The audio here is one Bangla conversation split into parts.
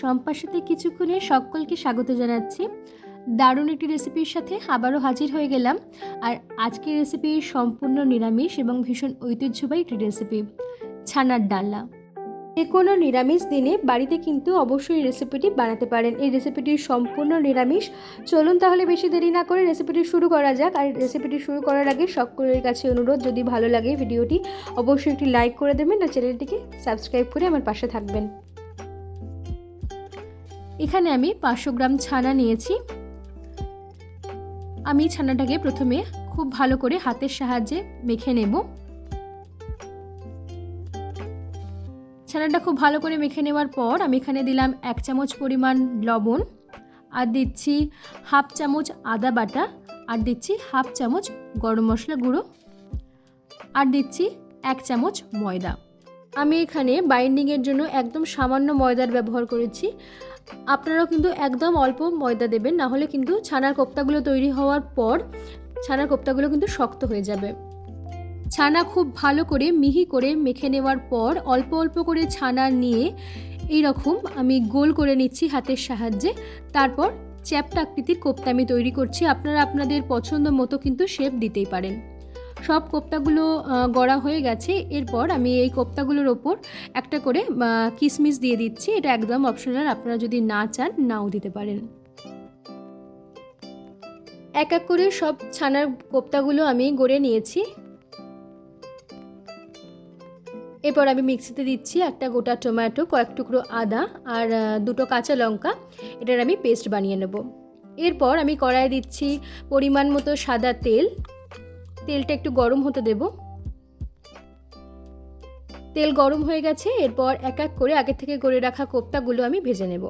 সম্পার সাথে কিছুক্ষণে সকলকে স্বাগত জানাচ্ছি। দারুণ একটি রেসিপির সাথে আবারও হাজির হয়ে গেলাম। আর আজকের রেসিপি সম্পূর্ণ নিরামিষ এবং ভীষণ ঐতিহ্যবাহী একটি রেসিপি ছানার ডালনা। যে কোনো নিরামিষ দিনে বাড়িতে কিন্তু অবশ্যই রেসিপিটি বানাতে পারেন। এই রেসিপিটি সম্পূর্ণ নিরামিষ। চলুন তাহলে বেশি দেরি না করে রেসিপিটি শুরু করা যাক। আর রেসিপিটি শুরু করার আগে সকলের কাছে অনুরোধ, যদি ভালো লাগে ভিডিওটি অবশ্যই একটি লাইক করে দেবেন আর চ্যানেলটিকে সাবস্ক্রাইব করে আমার পাশে থাকবেন। এখানে আমি পাঁচশো গ্রাম ছানা নিয়েছি। আমি ছানাটাকে প্রথমে খুব ভালো করে হাতের সাহায্যে মেখে নেব। ছানাটা খুব ভালো করে মেখে নেওয়ার পর আমি এখানে দিলাম এক চামচ পরিমাণ লবণ, আর দিচ্ছি হাফ চামচ আদা বাটা, আর দিচ্ছি হাফ চামচ গরম মশলা গুঁড়ো, আর দিচ্ছি এক চামচ ময়দা। আমি এখানে বাইন্ডিংয়ের জন্য একদম সামান্য ময়দার ব্যবহার করেছি। আপনারাও কিন্তু একদম অল্প ময়দা দেবেন, না হলে কিন্তু ছানার কোপ্তাগুলো তৈরি হওয়ার পর ছানার কোপ্তাগুলো কিন্তু শক্ত হয়ে যাবে। ছানা খুব ভালো করে মিহি করে মেখে নেওয়ার পর অল্প অল্প করে ছানা নিয়ে এই রকম আমি গোল করে নিচ্ছি হাতের সাহায্যে। তারপর চ্যাপটা আকৃতির কোপ্তা আমি তৈরি করছি। আপনারা আপনাদের পছন্দ মতো কিন্তু শেপ দিতেই পারেন। সব কোপ্তাগুলো গড়া হয়ে গেছে। এরপর আমি এই কোপ্তাগুলোর ওপর একটা করে কিশমিশ দিয়ে দিচ্ছি। এটা একদম অপশনাল আপনারা যদি না চান, নাও দিতে পারেন। এক এক করে সব ছানার কোপ্তাগুলো আমি গড়ে নিয়েছি। এরপর আমি মিক্সিতে দিচ্ছি একটা গোটা টমেটো, কয়েক টুকরো আদা আর দুটো কাঁচা লঙ্কা। এটার আমি পেস্ট বানিয়ে নেব। এরপর আমি কড়াই দিচ্ছি পরিমাণ মতো সাদা তেল। তেলটা একটু গরম হতে দেব। তেল গরম হয়ে গেছে, এরপর এক এক করে আগে থেকে গড়ে রাখা কোপ্তাগুলো আমি ভেজে নেব।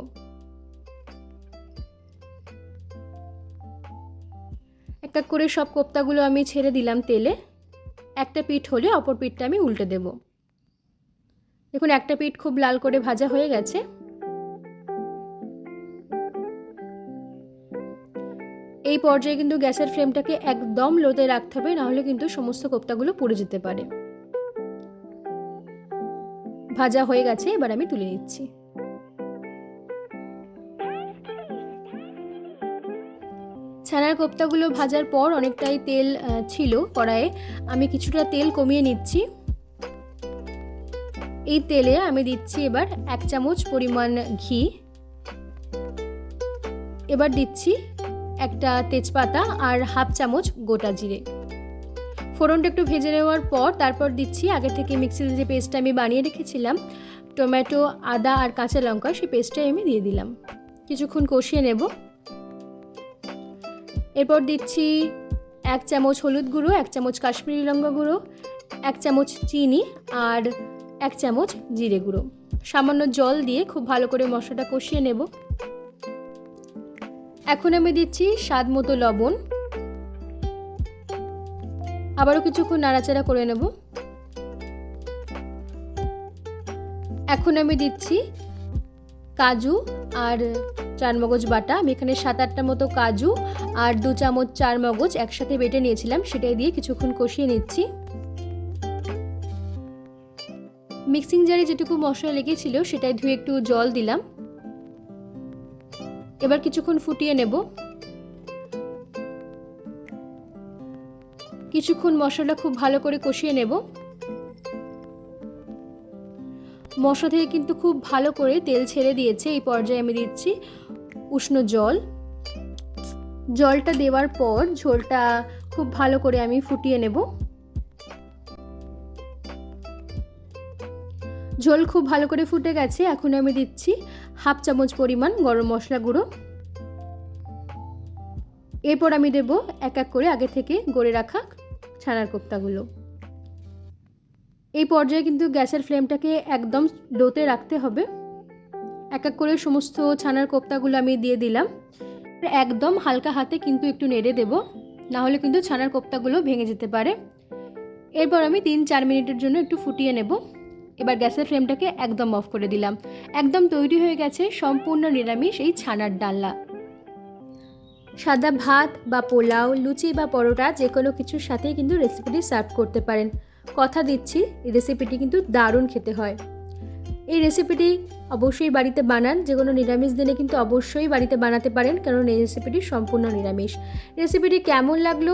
এক এক করে সব কোপ্তাগুলো আমি ছেড়ে দিলাম তেলে। একটা পিঠ হলে অপর পিঠটা আমি উল্টে দেব। দেখুন, একটা পিঠ খুব লাল করে ভাজা হয়ে গেছে। এই পর্যায়ে কিন্তু গ্যাসের ফ্লেমটাকে একদম লোতে রাখতে হবে, নাহলে কিন্তু সমস্ত কোপ্তাগুলো পুড়ে যেতে পারে। ভাজা হয়ে গেছে, এবার আমি তুলে নিচ্ছি। ছানার কোপ্তাগুলো ভাজার পর অনেকটাই তেল ছিল কড়াইয়ে। আমি কিছুটা তেল কমিয়ে নিচ্ছি। এই তেলে আমি দিচ্ছি এবার এক চামচ পরিমাণ ঘি। এবার দিচ্ছি একটা তেজপাতা আর হাফ চামচ গোটা জিরে। ফোড়নটা একটু ভেজে নেওয়ার পর তারপর দিচ্ছি। আগে থেকে মিক্সিতে যে পেস্টটা আমি বানিয়ে রেখেছিলাম, টমেটো, আদা আর কাঁচা লঙ্কা, সেই পেস্টটাই আমি দিয়ে দিলাম। কিছুক্ষণ কষিয়ে নেব। এরপর দিচ্ছি এক চামচ হলুদ গুঁড়ো, এক চামচ কাশ্মীরি লঙ্কা গুঁড়ো, এক চামচ চিনি আর এক চামচ জিরে গুঁড়ো। সামান্য জল দিয়ে খুব ভালো করে মশলাটা কষিয়ে নেব। এখন আমি দিচ্ছি স্বাদ মতো লবণ। আবারও কিছুক্ষণ নাড়াচাড়া করে নেব। এখন আমি দিচ্ছি কাজু আর চার মগজ বাটা। আমি এখানে সাত আটটা মতো কাজু আর দু চামচ চার মগজ একসাথে বেটে নিয়েছিলাম, সেটাই দিয়ে কিছুক্ষণ কষিয়ে নিচ্ছি। মিক্সিং জারে যেটুকু মশলা লেগেছিল, সেটাই ধুয়ে একটু জল দিলাম। এবার কিছুক্ষণ ফুটিয়ে নেব। কিছুক্ষণ মশলাটা খুব ভালো করে কষিয়ে নেব। মশলা থেকে কিন্তু খুব ভালো করে তেল ছেড়ে দিয়েছে, এই পর্যায়ে আমি দিচ্ছি উষ্ণ জল। জলটা দেওয়ার পর ঝোলটা খুব ভালো করে আমি ফুটিয়ে নেব। ঝোল খুব ভালো করে ফুটে গেছে, এখন আমি দিচ্ছি হাফ চামচ পরিমাণ গরম মশলা গুঁড়ো। এরপর আমি দেব এক এক করে আগে থেকে গড়ে রাখা ছানার কোপ্তাগুলো। এই পর্যায়ে কিন্তু গ্যাসের ফ্লেমটাকে একদম ডোতে রাখতে হবে। এক এক করে সমস্ত ছানার কোপ্তাগুলো আমি দিয়ে দিলাম। একদম হালকা হাতে কিন্তু একটু নেড়ে দেব, না হলে কিন্তু ছানার কোপ্তাগুলো ভেঙে যেতে পারে। এরপর আমি তিন চার মিনিটের জন্য একটু ফুটিয়ে নেব। এবার গ্যাসের ফ্লেমটাকে একদম অফ করে দিলাম। একদম তৈরি হয়ে গেছে সম্পূর্ণ নিরামিষ এই ছানার ডালনা। সাদা ভাত বা পোলাও, লুচি বা পরোটা যে কোনো কিছুর সাথেই কিন্তু রেসিপিটি সার্ভ করতে পারেন। কথা দিচ্ছি এই রেসিপিটি কিন্তু দারুণ খেতে হয়। এই রেসিপিটি অবশ্যই বাড়িতে বানান যে কোনো নিরামিষ দিনে কিন্তু অবশ্যই বাড়িতে বানাতে পারেন, কারণ এই রেসিপিটি সম্পূর্ণ নিরামিষ। রেসিপিটি কেমন লাগল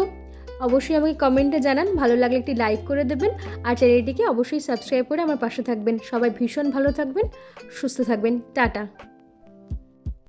অবশ্যই আমাকে কমেন্টে জানান। ভালো লাগলে একটি লাইক করে দেবেন। আর চ্যানেলটিকে অবশ্যই সাবস্ক্রাইব করে আমার পাশে থাকবেন। সবাই ভীষণ ভালো থাকবেন, সুস্থ থাকবেন। টাটা।